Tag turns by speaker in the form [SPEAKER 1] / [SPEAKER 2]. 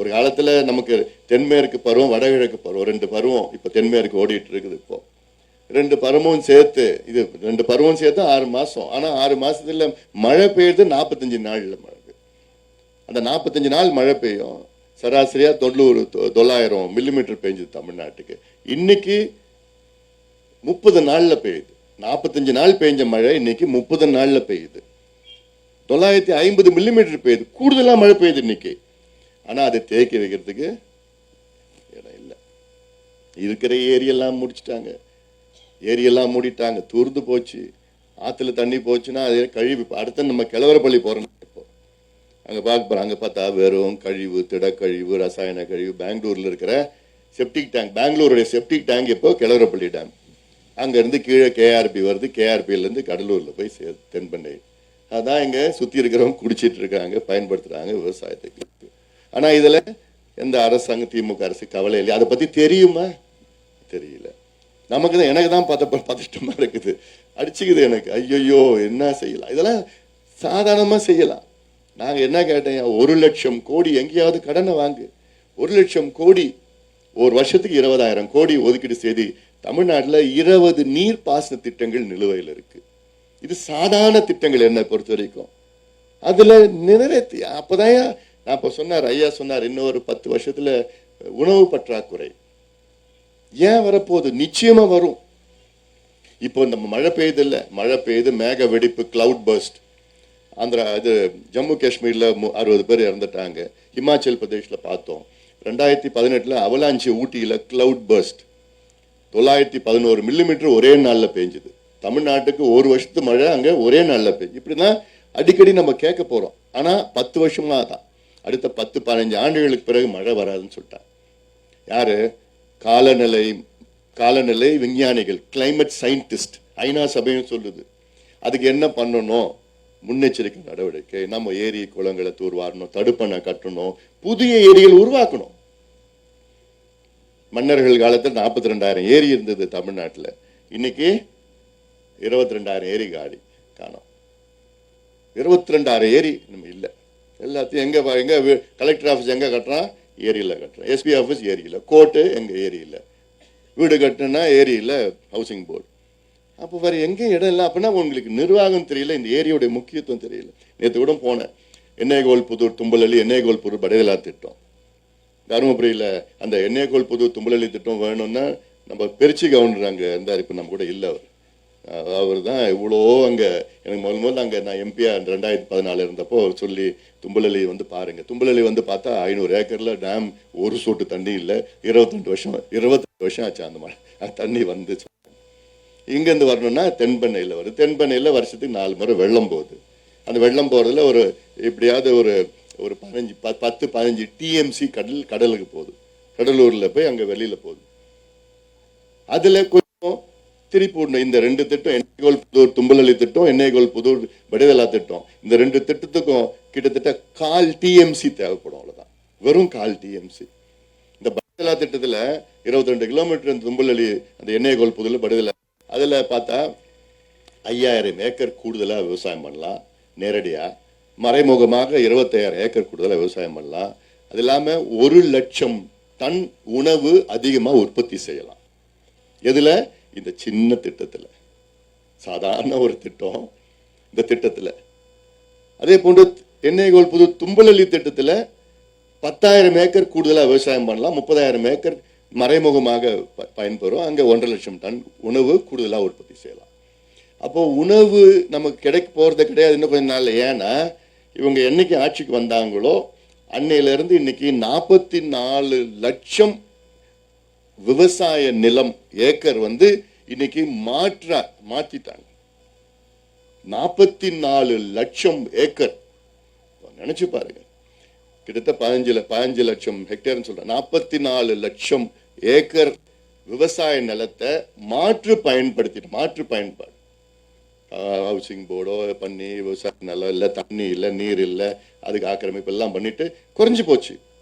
[SPEAKER 1] ஒரு காலத்துல நமக்கு தென்மேற்கு பருவம் வடகிழக்கு பருவம் ரெண்டு பருவம் இப்போ தென்மேற்கு ஓடிட்டு இருக்குது இப்போ. ரெண்டு பருவமும் சேர்த்து இது ரெண்டு பருவம் சேர்த்து ஆறு மாசம். ஆனா ஆறு மாசத்துல மழை பெய்யுறது நாற்பத்தஞ்சு நாளில் மழை அந்த நாற்பத்தஞ்சு நாள் மழை பெய்யும். சராசரியா தொண்ணூறு தொ- தொள்ளாயிரம் மில்லிமீட்டர் பெஞ்சுது தமிழ்நாட்டுக்கு. இன்னைக்கு முப்பது நாளில் பெய்யுது. நாற்பத்தஞ்சு நாள் பெய்ஞ்ச மழை இன்னைக்கு முப்பது நாளில் பெய்யுது. தொள்ளாயிரத்தி ஐம்பது மில்லிமீட்டர் பெய்யுது. கூடுதலாக மழை பெய்யுது இன்னைக்கு. ஆனால் அதை தேக்கி வைக்கிறதுக்கு இடம் இல்லை. இருக்கிற ஏரியெல்லாம் முடிச்சிட்டாங்க. ஏரியெல்லாம் மூடிட்டாங்க. தூர்ந்து போச்சு. ஆற்றுல தண்ணி போச்சுன்னா அதே கழிவு. அடுத்து நம்ம கிழவரப்பள்ளி போகிறோம் இப்போ. அங்கே பார்க்க போகிறோம் அங்கே பார்த்தா வெறும் கழிவு திடக்கழிவு ரசாயன கழிவு பெங்களூரில் இருக்கிற செப்டிக் டேங்க் பெங்களூருடைய செப்டிக் டேங்க் இப்போ கிழவரப்பள்ளி டேம் அங்கேருந்து கீழே கேஆர்பி வருது. கேஆர்பியிலேருந்து கடலூரில் போய் சே தென்பண்ணை அதான் இங்கே சுற்றி இருக்கிறவங்க குடிச்சிட்டு இருக்காங்க பயன்படுத்துகிறாங்க விவசாயத்துக்கு. ஆனால் இதில் எந்த அரசாங்கம் திமுக அரசு கவலை இல்லையா? அதை பற்றி தெரியுமா? தெரியல. நமக்கு தான் எனக்கு தான் பார்த்த பதட்டமாக இருக்குது. அடிச்சுக்குது எனக்கு. ஐயோ என்ன செய்யலாம்? இதெல்லாம் சாதாரணமாக செய்யலாம். நாங்கள் என்ன கேட்டேன்? ஒரு லட்சம் கோடி எங்கேயாவது கடனை வாங்கு. ஒரு லட்சம் கோடி ஒரு வருஷத்துக்கு இருபதாயிரம் கோடி ஒதுக்கீடு செய்து தமிழ்நாட்டில் இருபது நீர் பாசன திட்டங்கள் நிலுவையில் இருக்குது இது சாதாரண திட்டங்கள் என்னை பொறுத்த வரைக்கும்? அதில் நிறைவேற்றி அப்போதான் நான் இப்போ சொன்னார் ஐயா சொன்னார் இன்னொரு பத்து வருஷத்தில் உணவு பற்றாக்குறை. ஏன் வரப்போகுது? நிச்சயமாக வரும். இப்போ நம்ம மழை பெய்யுது இல்லை மழை பெய்யுது மேக வெடிப்பு கிளவுட் பர்ஸ்ட் ஆந்திரா இது ஜம்மு காஷ்மீரில் மு- அறுபது பேர் இறந்துட்டாங்க. ஹிமாச்சல் பிரதேஷில் பார்த்தோம். ரெண்டாயிரத்தி பதினெட்டில் அவலாஞ்சி ஊட்டியில் கிளவுட் பர்ஸ்ட் தொள்ளாயிரத்தி பதினோரு மில்லிமீட்டர் ஒரே நாளில் பெஞ்சுது தமிழ்நாட்டுக்கு ஒரு வருஷத்து மழை அங்கே ஒரே நாளில் பெய்ஞ்சு இப்படி தான் அடிக்கடி நம்ம கேட்க போகிறோம் ஆனால் பத்து வருஷமாக தான் அடுத்த பத்து பதினஞ்சு ஆண்டுகளுக்கு பிறகு மழை வராதுன்னு சொல்லிட்டாங்க யாரு? காலநிலை காலநிலை விஞ்ஞானிகள் கிளைமேட் சயின்டிஸ்ட் ஐநா சபையும் சொல்லுது. அதுக்கு என்ன பண்ணணும்? முன்னெச்சரிக்கை நடவடிக்கை. நம்ம ஏரி குளங்களை தூர்வாரணும் தடுப்பணை கட்டணும் புதிய ஏரிகள் உருவாக்கணும். மன்னர்கள் காலத்தில் நாற்பத்தி ரெண்டாயிரம் ஏரி இருந்தது தமிழ்நாட்டில். இன்னைக்கு இருபத்தி ரெண்டாயிரம் ஏரி காடி காணோம். இருபத்தி ரெண்டாயிரம் ஏரி நம்ம இல்லை. எல்லாத்தையும் எங்கே எங்கே கலெக்டர் ஆஃபீஸ் எங்கே கட்டுறான் ஏரியில் கட்டுறான் எஸ்பி ஆஃபீஸ் ஏரியில். கோர்ட்டு எங்கள் ஏரியில். வீடு கட்டுனா ஏரியில் ஹவுசிங் போர்டு அப்போ வேற எங்கேயும் இடம் இல்லை. அப்படின்னா உங்களுக்கு நிர்வாகம் தெரியல. இந்த ஏரியோடைய முக்கியத்துவம் தெரியல. நேற்று கூட போனேன். எண்ணெய்கோல் புதூர் தும்பலி எண்ணெய்கோல் புதூர் படையலா திட்டம். தருமபுரியில் அந்த எண்ணெய்கோல் புதூர் தும்பலி திட்டம் வேணும்னா நம்ம பெருச்சி கவுண்டர் அங்க இருந்தார். இப்போ நம்ம கூட இல்லை அவர். அவர் தான் இவ்வளோ அங்க எனக்கு முதல் முதல்ல அங்க நான் எம்பியா ரெண்டாயிரத்தி பதினாலு இருந்தப்போ அவர் சொல்லி தும்பலலி வந்து பாருங்க. தும்பலலி வந்து பார்த்தா ஐநூறு ஏக்கர்ல டேம் ஒரு சொட்டு தண்ணி இல்லை. இருபத்தெண்டு வருஷம் இருபத்தெண்டு வருஷம் ஆச்சு அந்த மாதிரி தண்ணி வந்து இங்கேருந்து வரணும்னா தென்பெண்ணையில் வருது. தென்பெண்ணையில் வருஷத்துக்கு நாலு முறை வெள்ளம் போகுது. அந்த வெள்ளம் போகிறதுல ஒரு எப்படியாவது ஒரு ஒரு பதினஞ்சு ப பத்து பதினஞ்சு டிஎம்சி கடல் கடலுக்கு போகுது. கடலூரில் போய் அங்கே வெளியில் போகுது. அதில் கொஞ்சம் திருப்பி விடணும் இந்த ரெண்டு திட்டம் எண்ணெய்கோல் புதூர் தும்பலி திட்டம் எண்ணெய்கோல் புதூர் வடிதலா திட்டம் இந்த ரெண்டு திட்டத்துக்கும் கிட்டத்தட்ட கால் டிஎம்சி தேவைப்படும் அவ்வளவுதான். வெறும் கால் டிஎம்சி இந்த படுதலா திட்டத்துல இருபத்தி ரெண்டு கிலோமீட்டர் இந்த தும்பலி அந்த எண்ணெய்கோல் புதூர் படுதலை அதுல பார்த்தா ஐயாயிரம் ஏக்கர் கூடுதலா விவசாயம் பண்ணலாம் நேரடியா. மறைமுகமாக இருபத்தாயிரம் ஏக்கர் கூடுதலா விவசாயம் பண்ணலாம். அது இல்லாம ஒரு லட்சம் டன் உணவு அதிகமா உற்பத்தி செய்யலாம். எதுல? இந்த சின்ன திட்டத்தில். சாதாரண ஒரு திட்டம் இந்த திட்டத்தில். அதே போன்று எண்ணெய்கோல் புது தும்பலி திட்டத்தில் பத்தாயிரம் ஏக்கர் கூடுதலாக விவசாயம் பண்ணலாம். முப்பதாயிரம் ஏக்கர் மறைமுகமாக ப- பயன்பெறும். அங்கே ஒன்றரை லட்சம் டன் உணவு கூடுதலாக உற்பத்தி செய்யலாம். அப்போது உணவு நமக்கு கிடைக்க போகிறது கிடையாது இன்னும் கொஞ்ச நாள் ஏன்னா இவங்க என்னைக்கு ஆட்சிக்கு வந்தாங்களோ அன்னையிலேருந்து இன்னைக்கு நாற்பத்தி நாலு லட்சம் விவசாய நிலம் ஏக்கர் வந்து இன்னைக்கு மாற்ற மாத்திட்டாங்க. நாற்பத்தி நாலு லட்சம் ஏக்கர். நினைச்சு பாருங்க. கிட்டத்தட்ட பதினஞ்சு பதினஞ்சு லட்சம் ஹெக்டேர்னு சொல்றேன். நாற்பத்தி நாலு லட்சம் ஏக்கர் விவசாய நிலத்தை மாற்று பயன்படுத்திட்டு மாற்று பயன்பாடு. ஹவுசிங் போர்டோ பண்ணி விவசாய நிலம் இல்லை தண்ணி இல்லை நீர் இல்லை அதுக்கு ஆக்கிரமிப்பு எல்லாம் பண்ணிட்டு குறைஞ்சு போச்சு.